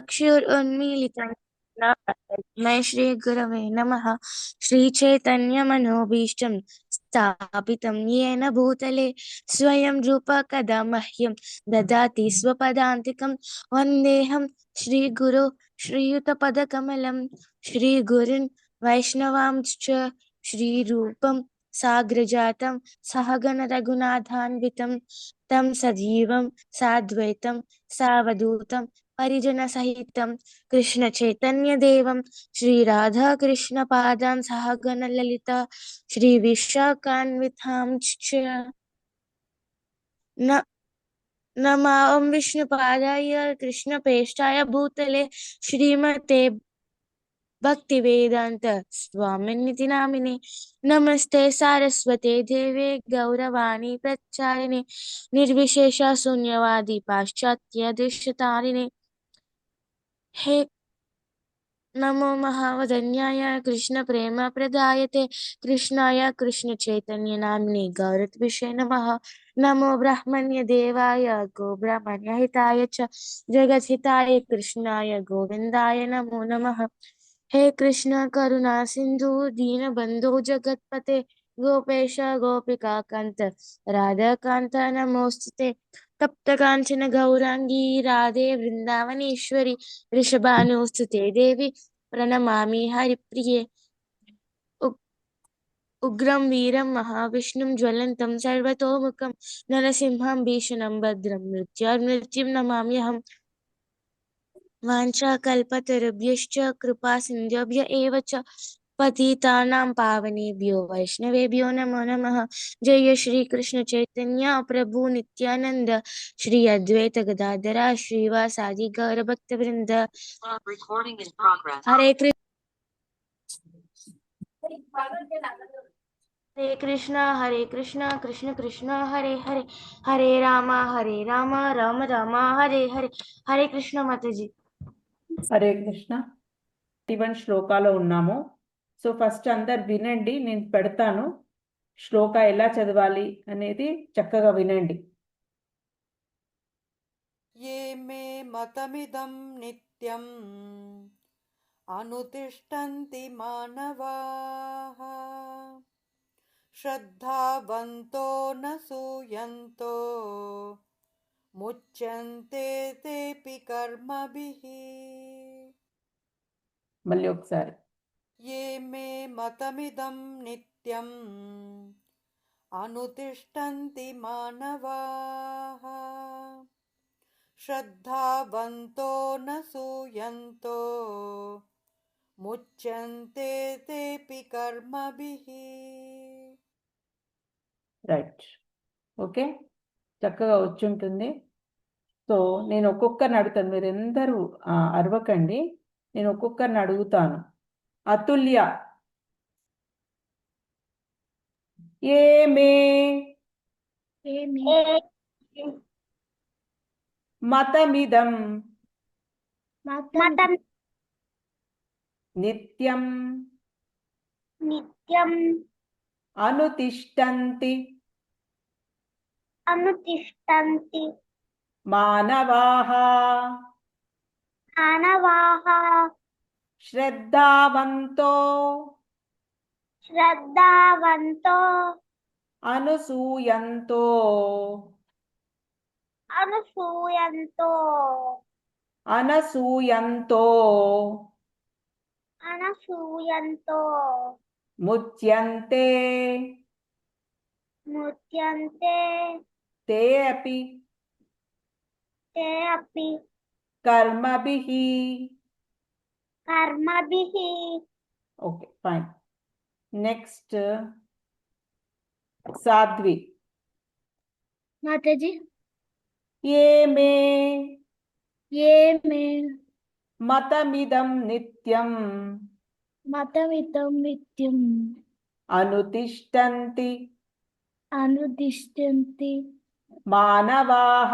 चक्षुरुन्मीलितं न तस्मै श्रीगुरवे नमः। श्रीचैतन्यमनोभीष्टं येन भूतले। स्वयं रूप कदा मह्यं। ददाति स्वपदान्तिकं वन्देऽहं श्रीगुरो श्रीयुतपदकमलं। श्रीगुरुन् वैष्णवांश्च। श्रीरूपं साग्रजातं। परिजनसहितं कृष्णचैतन्यदेवं श्रीराधाकृष्णपादान् सहगणललिता श्रीविशाखान्वितांश्च न नमा विष्णुपादाय कृष्णपेष्टाय भूतले श्रीमते भक्ति भक्तिवेदान्त स्वामिनिति नामिने नमस्ते सारस्वते देवे गौरवाणी प्रचारिणे। निर्विशेष शून्यवादी पाश्चात्य दृश्यतारिणे। हे नमो महावदन्याय प्रदायते, कृष्णाय कृष्णचैतन्यनाम्नि गौरत्विषे नमः। नमो ब्रह्मण्य देवाय, गो ब्रह्मण्यहिताय च, जगद्हिताय कृष्णाय गोविन्दाय नमो नमः। हे कृष्ण, करुणा सिंधु सिन्धु, दीनबन्धो जगत्पते गोपेश गोपिका कान्त राधाकान्त नमोऽस्तुते तप्तकाञ्चन गौराङ्गी राधे वृन्दावनेश्वरि वृषभानुस्तुते देवी, प्रणमामि हरिप्रिये। उग्रं वीरं महाविष्णुं ज्वलन्तं सर्वतोमुखं, नरसिंहं भीषणं भद्रं मृत्युर्मृत्युं नमाम्यहम् वाञ्छाकल्पतरुभ्यश्च कृपा सिन्धुभ्य एव च। पतितानां पावनेभ्यो वैष्णवेभ्यो नमो नमः जय श्री कृष्ण चैतन्य प्रभु नित्यानंद श्री अद्वैत गदाधरा श्रीवासादि गौर भक्त वृंद Recording in progress. हरे कृष्ण हरे कृष्ण हरे कृष्ण कृष्ण कृष्ण हरे हरे हरे राम हरे राम राम राम हरे हरे हरे कृष्ण माता जी హరే కృష్ణ వన్ శ్లోకాలో ఉన్నాము సో ఫస్ట్ అందరు వినండి నేను పెడతాను. శ్లోక ఎలా చదవాలి అనేది చక్కగా వినండి. మతమిదం నిత్యం అనుతిష్టంతి మానవా. శ్రద్ధావంతో నూయంతో ముచ్యంతే తేపి కర్మభి. మళ్ళీ ఒకసారి. ये मे मतमिदं नित्यम् अनुतिष्ठन्ति मानवाः श्रद्धावन्तो न सूयन्तो मुच्यन्ते तेऽपि कर्मभिः రైట్ ఓకే చక్కగా వచ్చి ఉంటుంది సో నేను ఒక్కొక్కరిని అడుగుతాను మీరు అందరూ ఆ, అరవకండి నేను ఒక్కొక్కరిని అడుగుతాను అతుల్య. ఏమే మతమిదం. మతం. నిత్యం. నిత్యం. అనుతిష్టంతి. అనుతిష్టంతి. మానవాः మానవాः శ్రద్ధావంతో. శ్రద్ధావంతో. అనుసూయంతో. అనసూయంతో. అనసూయంతో. అనసూయంతో. ముచ్యంతే ముచ్యంతే తే అపి. తే అపి. కర్మభిః. కర్మభిః ఓకే ఫైన్ నెక్స్ట్ సాధ్వి మాతాజీ ఏమే ఏ మే మతమిదం నిత్యం మతమితం నిత్యం అనుతిష్టంతి అనుదిష్టంతి మానవాः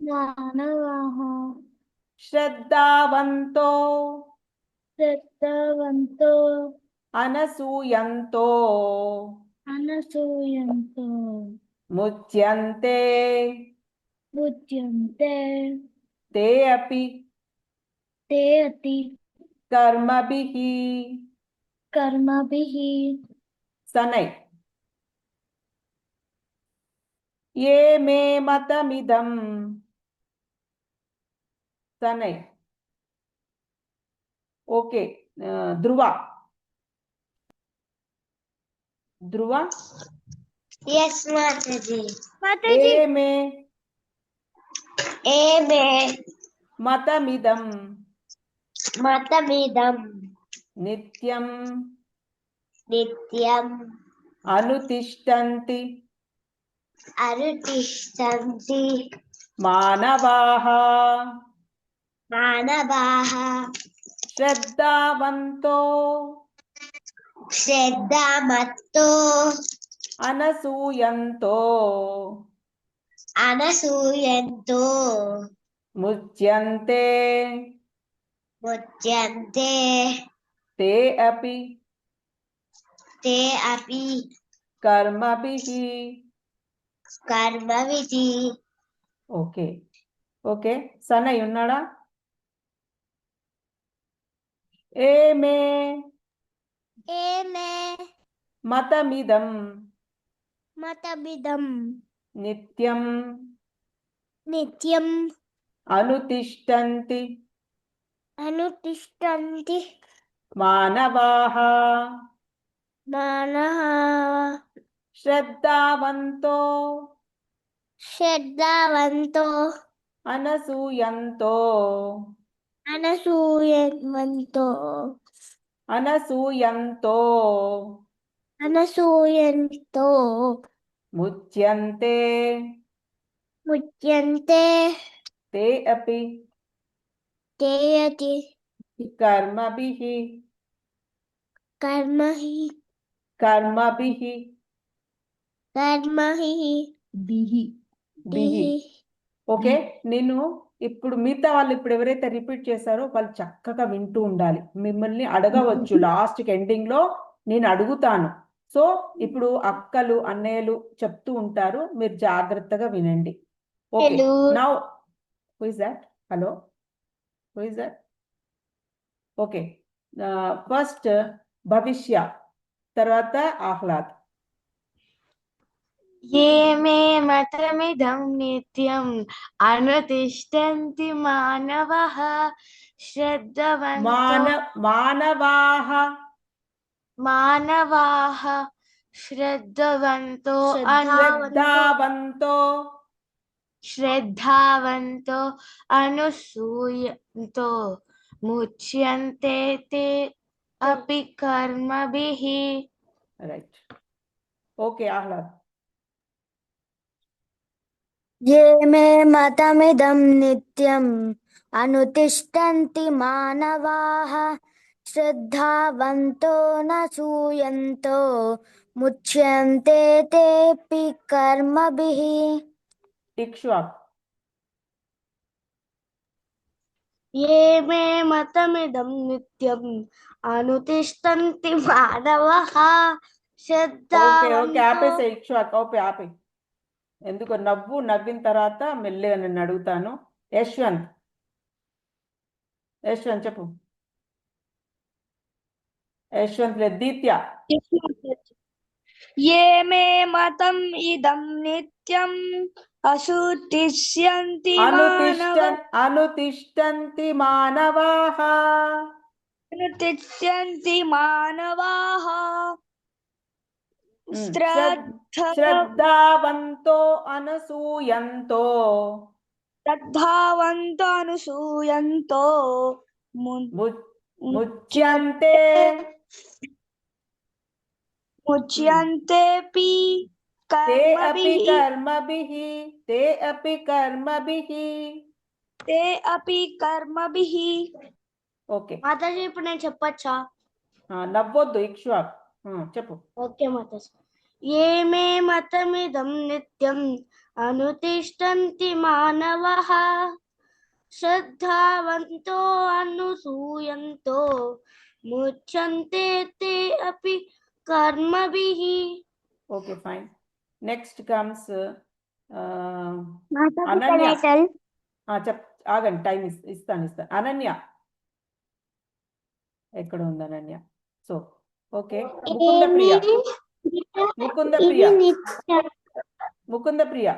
మానవాः శ్రద్ధావంతో శ్రద్ధావంతో అనసూయంతో అనసూయంతో ముచ్యంతే ముచ్యంతే తే అపి తే అతి కర్మభిః కర్మభిః సనై. ఏ మే మతమిదం తనయ్ ఓకే ధృవ ధృవ ఏమే? ఏమే? మతమిదం. మతమిదం. నిత్యం. నిత్యం. అనుతిష్టంతి. అనుతిష్టంతి. మానవాహ नित्यं नित्यम् अनुतिष्ठन्ति अनुतिष्ठन्ति मानवाः मानवाः श्रद्धावन्तो श्रद्धामत्तो अनसूयन्तो अनसूयन्तो मुच्यन्ते मुच्यन्ते ते अपि ते अपि कर्मभिः कर्मविधि ఓకే ఓకే సనయ్ ఉన్నాడా ఏమే? ఏమే? మతమిదం. మతమిదం. నిత్యం. నిత్యం. అనుతిష్టంతి. అనుతిష్టంతి. మానవాః. మానవ. శ్రద్ధావంతో. శ్రద్ధావంతో. అనసూయంతో. అనసూయంతో అనసూయంతో అనసూయంతో ముచ్యంతే ముచ్యంతే తే అపి తే అతి కర్మభిః కర్మభిః కర్మభిః కర్మభిః బిహి బిహి ఓకే నేను ఇప్పుడు మిగతా వాళ్ళు ఇప్పుడు ఎవరైతే రిపీట్ చేశారో వాళ్ళు చక్కగా వింటూ ఉండాలి. మిమ్మల్ని అడగవచ్చు. లాస్ట్ ఎండింగ్లో నేను అడుగుతాను. సో ఇప్పుడు అక్కలు అన్నయ్యలు చెప్తూ ఉంటారు. మీరు జాగ్రత్తగా వినండి. Okay. Now who is that hello who is that okay first Bhavishya తర్వాత ఆహ్లాద్. ये मे मतमिदं नित्यम् अनुतिष्ठन्ति मानवः श्रद्धवन्तः मानवाः। मानवाः श्रद्धवन्तो श्रद्धावन्तो। श्रद्धावन्तो अनुसूयन्तो। मुच्यन्ते ते अपि कर्मभिः। ओके आह्लाद ये मे मतमिदं नित्यम् अनुतिष्ठन्ति मानवाः। श्रद्धावन्तो न सूयन्तो मुच्यन्ते तेऽपि कर्मभिः। इक्ष्वाक् ये मे मतमिदं नित्यम् अनुतिष्ठन्ति मानवः। श्रद्धा ओके ओके आप इक्ष्वाक् ओके आप। ఎందుకో నవ్వు నవ్విన తర్వాత మెల్లిగా నేను అడుగుతాను. యశ్వంత్. యశ్వంత్ చెప్పు. యశ్వంత్ లేదు దీత్య ఏ మే మతం ఇదం నిత్యం అశుతిష్యంతి అనుతిష్టంతి మానవాహ అనుతిష్టంతి మానవాహ ఉమ్, श्रद्ध శ్రద్ధావంతో అనసూయంతో श्रद्धावन्तो अनुसूयन्तो मु- ము- ముచ్యంతే मुच्यन्तेऽपि ते अपि कर्मभिः कर्मभिः ते अपि कर्मभिः ते अपि कर्मभिः ఓకే మాతాజీ ఇప్పుడు నేను చెప్పచ్చా ఆ, నవ్వొద్దు ఇక్ష్వాక్ ఆ, చెప్పు ఓకే మాతాజీ ఏ మే మతమిదం నిత్యం అనుతిష్టంతి మానవః. శ్రద్ధావంతో అనుసూయంతో ముచ్యంతే తే అపి కర్మభిః. Okay fine next comes Ananya ఆ, చెప్ ఆగండి టైం ఇస్తాను ఇస్తాను. అనన్య ఎక్కడ ఉంది అనన్య సో ఓకే ముకుంద ప్రియ? ముకుంద ఇది ప్రియ నిత్యం ముకుంద ప్రియ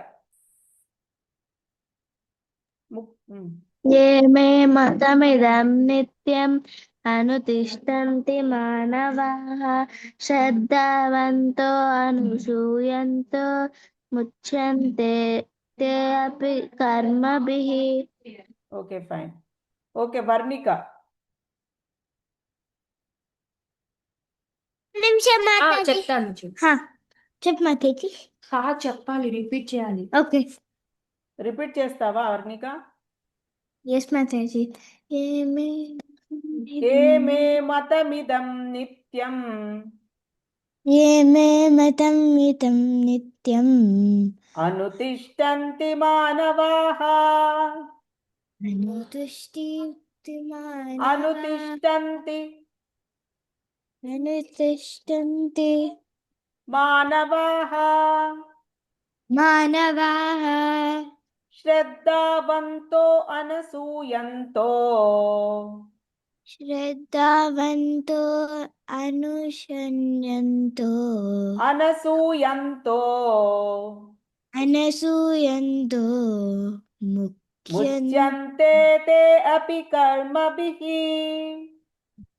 ము- ఉమ్. ये मे मतमिदं नित्यम् अनुतिष्ठन्ति मानवाः श्रद्धावन्तो अनुसूयन्तो मुच्यन्ते ते अपि कर्मभिः ఓకే ఫైన్ ఓకే వర్ణిక నిమిషం చెప్తాను చెప్పు. చెప్పు మాతాజీ. హా చెప్పాలి రిపీట్ చేయాలి. ఓకే. రిపీట్ చేస్తావా వర్ణిక ఎస్ మాతాజీ. ఏమే ఏ మే మతమిదం నిత్యం? ఏమే మతం మితం నిత్యం? అనుతిష్టంతి మానవాః? అనుతుష్టి అనుతిష్టంతి మానవాః. మానవాः. శ్రద్ధావంతో అనసూయంతో. శ్రద్ధావంతో అనుశన్యంతో. అనసూయంతో. అనసూయంతో. ముఖ్యం ముచ్యంతే తే అపి కర్మభిః.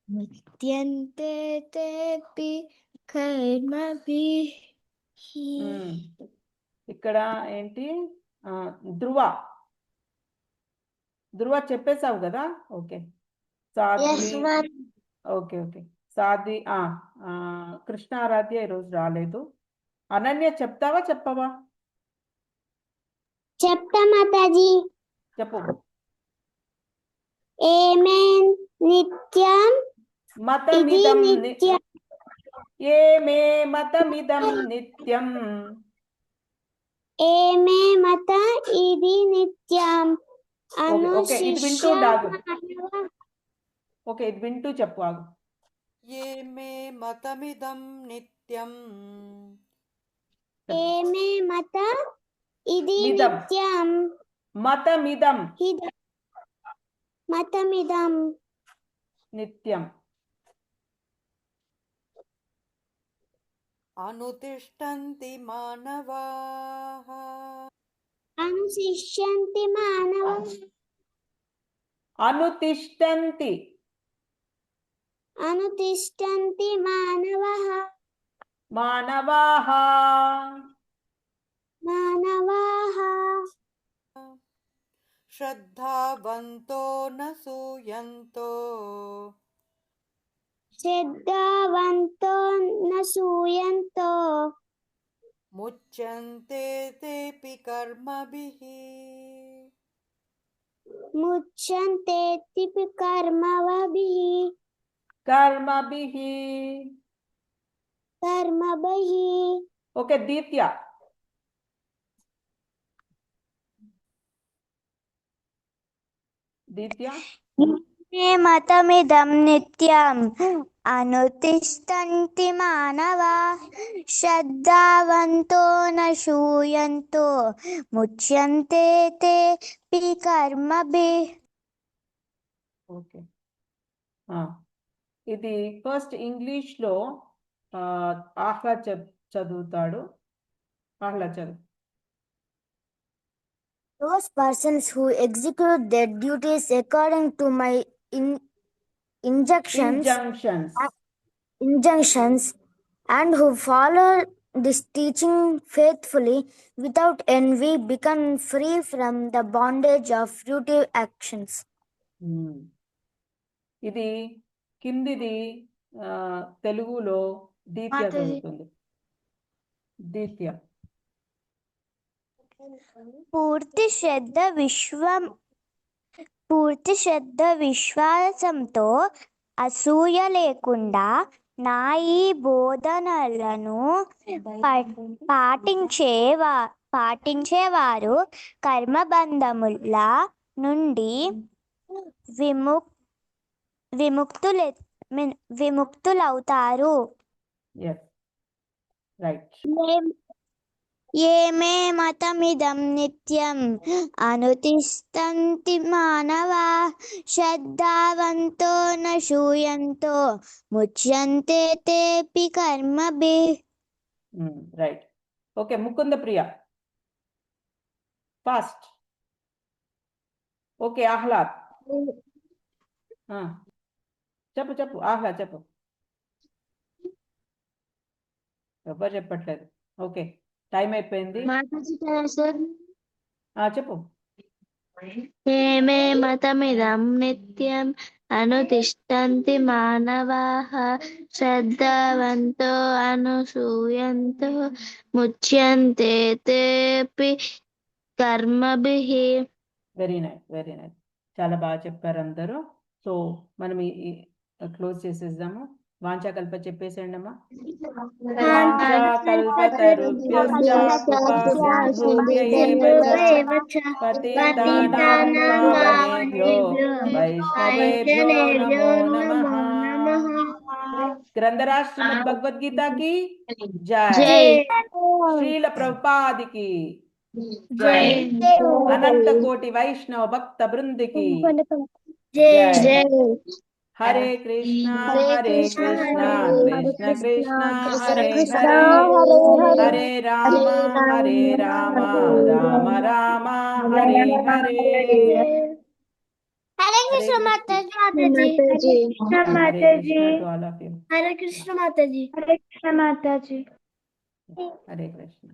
ముత్యంతే తేపి కర్మభిః. ఇక్కడ ఏంటి? ధ్రువ. ధ్రువ చెప్పేశావు కదా? Okay. Sadhvi okay okay. Sadhvi ఆ, ఆ, కృష్ణారాధ్య ఈరోజు రాలేదు. అనన్య చెప్తావా చెప్పవా? చెప్తా మాతాజీ. చెప్పు. ఏమే నిత్యం మతమిదం ఏ మతమిదం నిత్యం? ఏ మత ఇది నిత్యం. ఓకే ఇది వింటూ డాగు ఓకే ఇది వింటూ చెప్పు ఆగు. ఏ మతమిదం నిత్యం? మత ఇది నిత్యం. మతమిదం. మతమిదం. నిత్యం. अनुतिष्ठन्ति मानवाः అనుశిష్యంతి మానవ అనుతిష్టంతి అనుతిష్టంతి మానవః మానవాః మానవాः श्रद्धावन्तो न सूयन्तो श्रद्धावन्तो न सूयन्तो मुच्यन्ते तेऽपि कर्मभिः मुच्यन्ते तिपि कर्मभिः कर्मभिः कर्मभिः ओके दीप्या दीप्या మే మతమిదం నిత్యం అనుతిష్టంతి మానవా. శ్రద్ధావంతో నూయంతో ముచ్యంతే తే పి కర్మభిః. ఓకే. ఆ, ఇది ఫస్ట్ ఇంగ్లీష్లో ఆ, ఆహ్లాద్ చ- చదువుతాడు. ఆహ్లాద్ చదువు. Those persons who execute their duties according to my in- injunctions, injunctions injunctions and who follow this teaching faithfully without envy become free from the bondage of fruitive actions. Um. ఇది కిందిది ఆ, తెలుగులో దీత్య మాధవి. చదువుతుంది దీత్య పూర్తి శ్రద్ధ విశ్వం పూర్తి శ్రద్ధ విశ్వాసంతో అసూయ లేకుండా నా ఈ బోధనలను పాటించేవా పాటించేవారు కర్మబంధముల నుండి విముక్ విముక్తులె విముక్తులవుతారు. రైట్ ఏమే మతమిదం నిత్యం అనుతిష్టంతి మానవా? శ్రద్ధావంతో నూయంతో ముచ్యంతే తేపి కర్మభి. Right okay Mukunda Priya fast okay Ahlad చెప్పు చెప్పు. ఆహ్లాద్ చెప్పు. ఎవరు చెప్పట్లేదు? ఓకే టైం అయిపోయింది. చెప్పు. ఏమే మతమిదం నిత్యం అనుతిష్టంతి మానవాः శ్రద్ధావంతో అనుసూయంతో ముచ్యంతే తేపి కర్మభిః. వెరీ నైస్ వెరీ నైస్ చాలా బాగా చెప్పారు అందరూ. సో మనం క్లోజ్ చేసేద్దాము. వాంఛాకల్ప చెప్పేసేయండి అమ్మా. వాంఛాకల్పతరుభ్యశ్చ కృపాసింధుభ్య ఏవ చ పతితానాం పావనేభ్యో వైష్ణవేభ్యో నమో నమః గ్రంథరాజ్ శ్రీమద్ భగవద్గీత కి జై. శ్రీల ప్రభుపాదికి జై. అనంత కోటి వైష్ణవ భక్త బృందికి జై. Hare Krishna Hare Krishna Krishna Krishna Hare Hare Hare Rama Hare Rama Rama Rama Hare Hare Hare Krishna Mataji Hare Krishna to all of you. Hare Krishna Mataji Hare Krishna Mataji Hare Krishna